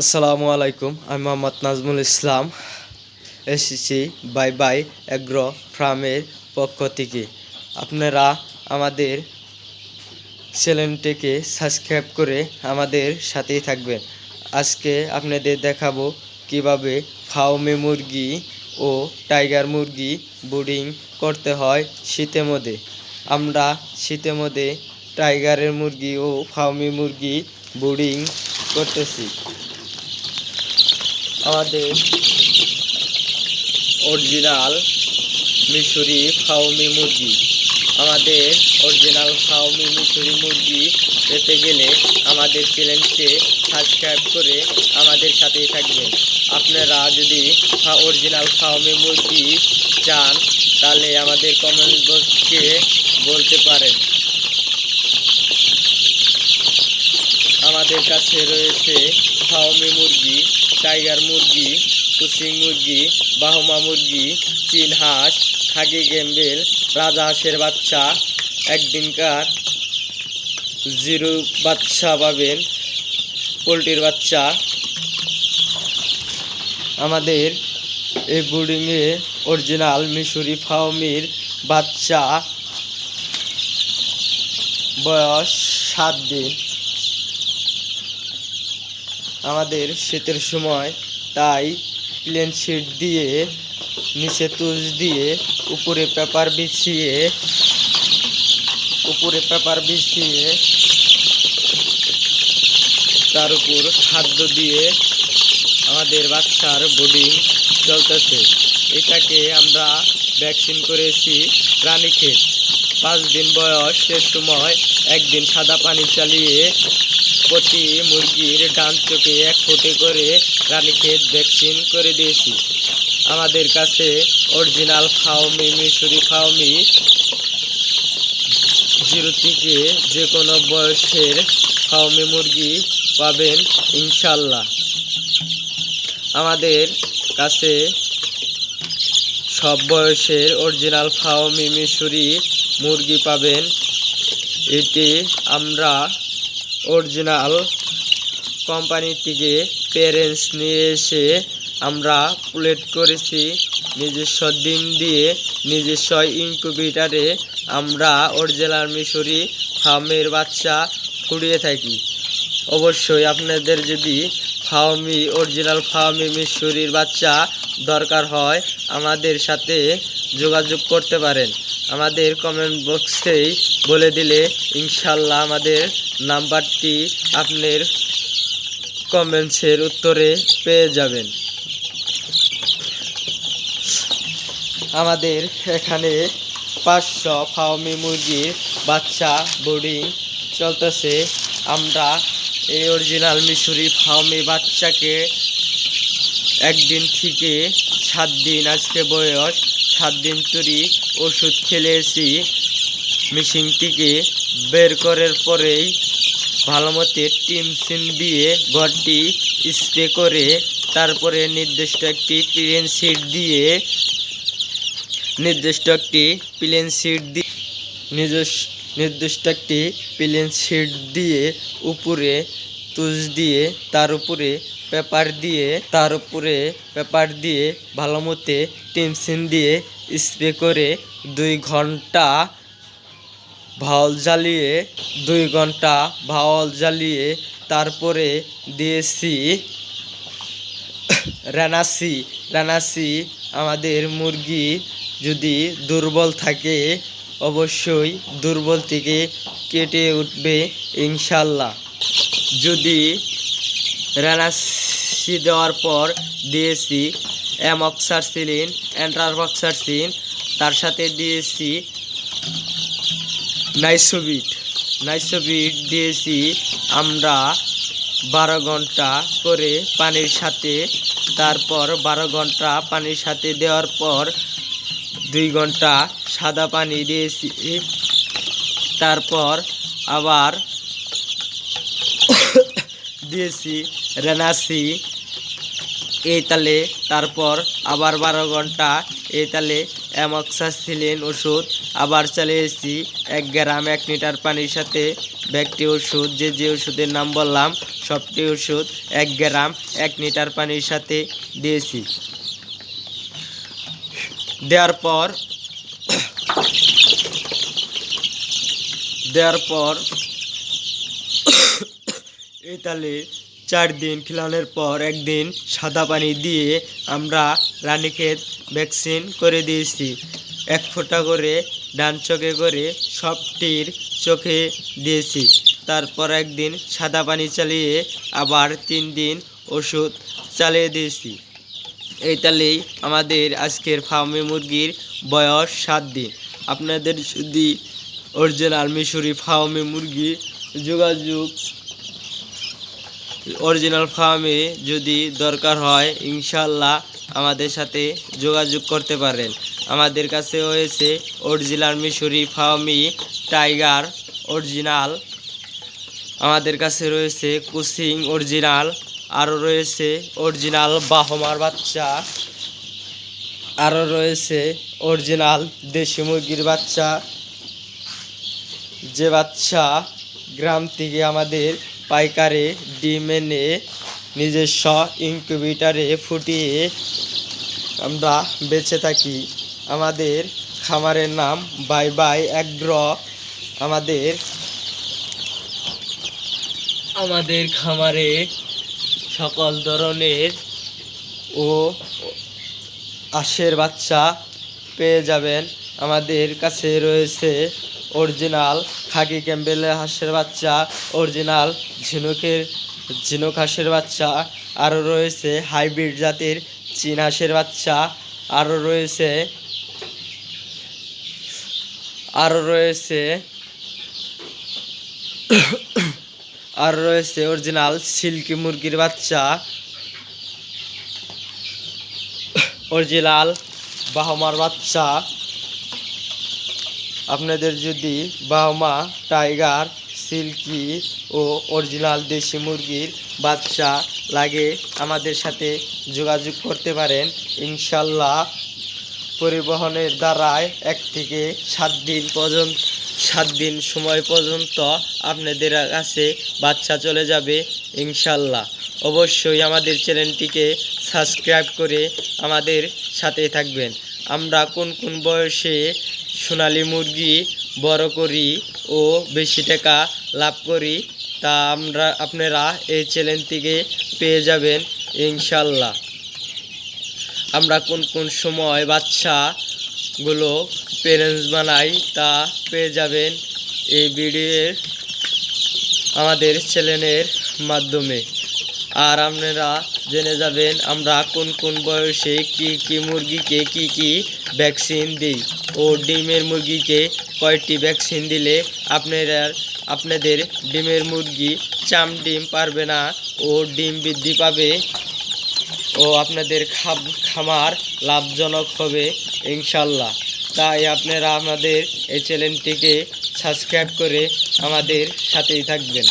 আসসালামু আলাইকুম, আমি মোহাম্মদ নাজমুল ইসলাম, এসেছি বাই বাই অ্যাগ্রো ফার্মের পক্ষ থেকে। আপনারা আমাদের চ্যানেলটিকে সাবস্ক্রাইব করে আমাদের সাথেই থাকবেন। আজকে আপনাদের দেখাবো কীভাবে ফাউমি মুরগি ও টাইগার মুরগি ব্রিডিং করতে হয় শীতের মধ্যে। আমরা শীতের মধ্যে টাইগারের মুরগি ও ফাউমি মুরগি ব্রিডিং করতেছি। আমাদের অরিজিনাল মিশরি ফাউমি মুরগি। আমাদের অরিজিনাল ফাউমি মিশরি মুরগি পেতে গেলে আমাদের চ্যানেলকে সাবস্ক্রাইব করে আমাদের সাথেই থাকবেন। আপনারা যদি অরিজিনাল ফাউমি মুরগি চান, তাহলে আমাদের কমেন্ট বক্সকে বলতে পারেন। আমাদের কাছে রয়েছে ফাউমি মুরগি। টাইগার মুরগি, কুসিং মুরগি, বাহমা মুরগি, চীন হাঁস, খাগি গেম্বেল, রাজা হাঁসের বাচ্চা একদিনকার জিরো বাচ্চা পাবেন, পোলট্রির বাচ্চা। আমাদের এই বোর্ডিংয়ে অরিজিনাল মিশরি ফাউমির বাচ্চা বয়স সাত দিন। আমাদের শীতের সময়, তাই প্লেন শিট দিয়ে, নিচে তুষ দিয়ে, উপরে পেপার বিছিয়ে, উপরে পেপার বিছিয়ে, তার উপর খাদ্য দিয়ে আমাদের বাচ্চার বোর্ডিং চলতেছে। এটাকে আমরা ভ্যাকসিন করেছি রানীক্ষেত পাঁচ দিন বয়স, সে সময় একদিন সাদা পানি চালিয়ে প্রতি মুরগির ডান চোখে এক ফুটে করে রানীক্ষেত ভ্যাকসিন করে দিয়েছি। আমাদের কাছে অরিজিনাল ফাউমি মিশরি ফাউমি জিরো থেকে যে কোনো বয়সের ফাউমি মুরগি পাবেন ইনশাল্লাহ। আমাদের কাছে সব বয়সের অরিজিনাল ফাউমি মিশরি মুরগি পাবেন। এটি আমরা অরিজিনাল কোম্পানি থেকে প্যারেন্টস নিয়ে এসে আমরা প্লেট করেছি। নিজস্ব ডিম দিয়ে নিজস্ব ইনকিউবেটারে আমরা অরিজিনাল মিশরি ফার্মের বাচ্চা ফুটিয়ে থাকি। অবশ্যই আপনাদের যদি ফার্মি অরিজিনাল ফার্মি মিশরির বাচ্চা দরকার হয়, আমাদের সাথে যোগাযোগ করতে পারেন। আমাদের কমেন্ট বক্সেই বলে দিলে ইনশাল্লাহ আমাদের নাম্বারটি আপনার কমেন্টসের উত্তরে পেয়ে যাবেন। আমাদের এখানে পাঁচশো ফাউমি মুরগির বাচ্চা বোর্ডিং চলতেছে। আমরা এই অরিজিনাল মিশরি ফাউমি বাচ্চাকে একদিন থেকে সাত দিন আজকে বয়স, সাত দিন তরি ওষুধ খেলেছি মেশিনটিকে বের করার পরেই ভালো মতো টিমসিন দিয়ে ঘরটি স্প্রে করে, তারপরে নির্দিষ্ট একটি প্লেন সিট দিয়ে, নির্দিষ্ট একটি প্লেন সিট দিয়ে নির্দিষ্ট একটি প্লেন সিট দিয়ে উপরে তুষ দিয়ে, তার উপরে পেপার দিয়ে, তার উপরে পেপার দিয়ে ভালো মতে টিমসিন দিয়ে স্প্রে করে দুই ঘণ্টা ভাওল জ্বালিয়ে, দুই ঘণ্টা ভাওল জ্বালিয়ে তারপরে দিয়েছি রানাসি। রানাসি আমাদের মুরগি যদি দুর্বল থাকে, অবশ্যই দুর্বল থেকে কেটে উঠবে ইনশাল্লাহ। যদি রানাসি দেওয়ার পর দিয়েছি অ্যামক্সারসিলিন অ্যান্ট্রাবক্সারসিন তার সাথে দিয়েছি নাইসোবিট। নাইসোবিট দিয়েছি আমরা বারো ঘণ্টা করে পানির সাথে। তারপর বারো ঘণ্টা পানির সাথে দেওয়ার পর দুই ঘণ্টা সাদা পানি দিয়েছি। তারপর আবার দিয়েছি রেনাসি এই তালে, তারপর আবার বারো ঘণ্টা এই তালে অ্যামক্সাসিলিন ওষুধ আবার চালিয়েছি এক গ্রাম, এক লিটার পানির সাথে ব্যাগটি ওষুধ, যে যে ওষুধের নাম বললাম, সবটি ওষুধ এক গ্রাম, এক লিটার পানির সাথে দিয়েছি। দেওয়ার পর দেওয়ার পর এই তালে চার দিন খিলানোর পর একদিন সাদা পানি দিয়ে আমরা রানীক্ষেত ভ্যাকসিন করে দিয়েছি। এক ফোঁটা করে ডান চোখে করে সবটির চোখে দিয়েছি। তারপর একদিন সাদা পানি চালিয়ে আবার তিন দিন ওষুধ চালিয়ে দিয়েছি। এই তালেই আমাদের আজকের ফার্মে মুরগির বয়স সাত দিন। আপনাদের যদি অরিজিনাল মিশরি ফার্মে মুরগি যোগাযোগ অরিজিনাল ফার্মে যদি দরকার হয় ইনশাল্লাহ আমাদের সাথে যোগাযোগ করতে পারেন। আমাদের কাছে রয়েছে অরিজিনাল মিশরি ফার্মি টাইগার অরিজিনাল। আমাদের কাছে রয়েছে কুসিং অরিজিনাল। আরও রয়েছে অরিজিনাল বাহমার বাচ্চা। আরও রয়েছে অরিজিনাল দেশি মুরগির বাচ্চা। যে বাচ্চা গ্রাম থেকে আমাদের পাইকারে ডিম এনে নিজস্ব ইনকিউবেটারে ফুটিয়ে আমরা বেঁচে থাকি। আমাদের খামারের নাম বাই বাই অ্যাগ্র। আমাদের আমাদের খামারে সকল ধরনের ও আশের বাচ্চা পেয়ে যাবেন। আমাদের কাছে রয়েছে অরিজিনাল খাকি ক্যাম্বেলের হাঁসের বাচ্চা, অরিজিনাল ঝিনুকের, ঝিনুক হাঁসের বাচ্চা, আরও রয়েছে হাইব্রিড জাতের চীন হাঁসের বাচ্চা, আরও রয়েছে আরও রয়েছে আর রয়েছে অরিজিনাল সিল্কি মুরগির বাচ্চা, অরিজিনাল বাহমার বাচ্চা আপনাদের যদি বাহমা, টাইগার, সিল্কি ও অরিজিনাল দেশি মুরগির বাচ্চা লাগে, আমাদের সাথে যোগাযোগ করতে পারেন। ইনশাল্লাহ পরিবহনের দ্বারায় এক থেকে সাত দিন পর্যন্ত, সাত দিন সময় পর্যন্ত আপনাদের কাছে বাচ্চা চলে যাবে ইনশাল্লাহ অবশ্যই আমাদের চ্যানেলটিকে সাবস্ক্রাইব করে আমাদের সাথে থাকবেন। আমরা কোন কোন বয়সে সোনালি মুরগি বড় করি ও বেশি টাকা লাভ করি, তা আমরা, আপনারা এই চ্যানেল থেকে পেয়ে যাবেন ইনশাল্লাহ। আমরা কোন কোন সময় বাচ্চাগুলো প্যারেন্টস বানাই তা পেয়ে যাবেন এই ভিডিওর আমাদের চ্যানেলের মাধ্যমে। আর আপনারা জেনে যাবেন আমরা কোন কোন বয়সে কি কি মুরগিকে কি কি ভ্যাকসিন দিই। ও ডিমের মুরগিকে কয়টি ভ্যাকসিন দিলে আপনারা আপনাদের ডিমের মুরগি চাম ডিম পারবে না ও ডিম বৃদ্ধি পাবে ও আপনাদের খাব, খামার লাভজনক হবে ইনশাল্লাহ। তাই আপনারা আমাদের এই চ্যানেলটিকে সাবস্ক্রাইব করে আমাদের সাথেই থাকবেন।